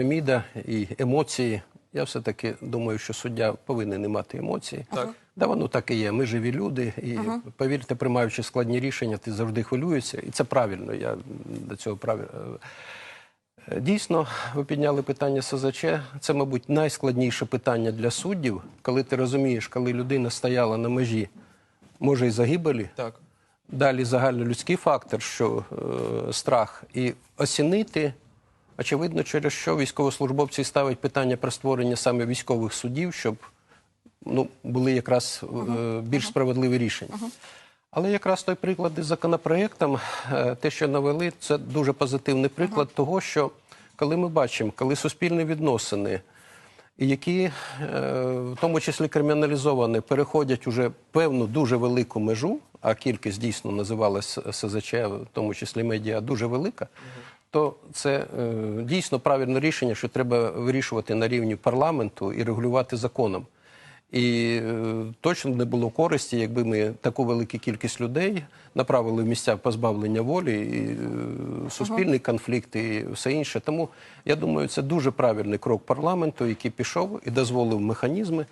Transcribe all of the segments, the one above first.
Феміда і емоції. Я все-таки думаю, що суддя повинен не мати емоції. Так. Да, воно так і є. Ми живі люди, і повірте, приймаючи складні рішення, ти завжди хвилюєшся, і це правильно. Я до цього правильно. Дійсно, ви підняли питання СЗЧ. Це, мабуть, найскладніше питання для суддів, коли ти розумієш, коли людина стояла на межі, може і загибелі. Так. Далі загальнолюдський фактор, що е, страх, і оцінити, очевидно, через що військовослужбовці ставлять питання про створення саме військових судів, щоб ну, були якраз е, більш справедливі рішення. Але якраз той приклад із законопроектом, е, те, що навели, це дуже позитивний приклад того, що коли ми бачимо, коли суспільні відносини, які, е, в тому числі криміналізовані, переходять уже певну дуже велику межу, а кількість дійсно називалась СЗЧ, в тому числі медіа, дуже велика, то це е, дійсно правильне рішення, що треба вирішувати на рівні парламенту і регулювати законом. І е, точно не було користі, якби ми таку велику кількість людей направили в місця позбавлення волі, і е, суспільний конфлікт і все інше. Тому я думаю, це дуже правильний крок парламенту, який пішов і дозволив механізми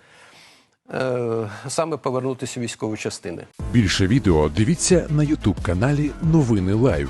е, саме повернутися в військові частини. Більше відео дивіться на Ютуб каналі Новини Лайв.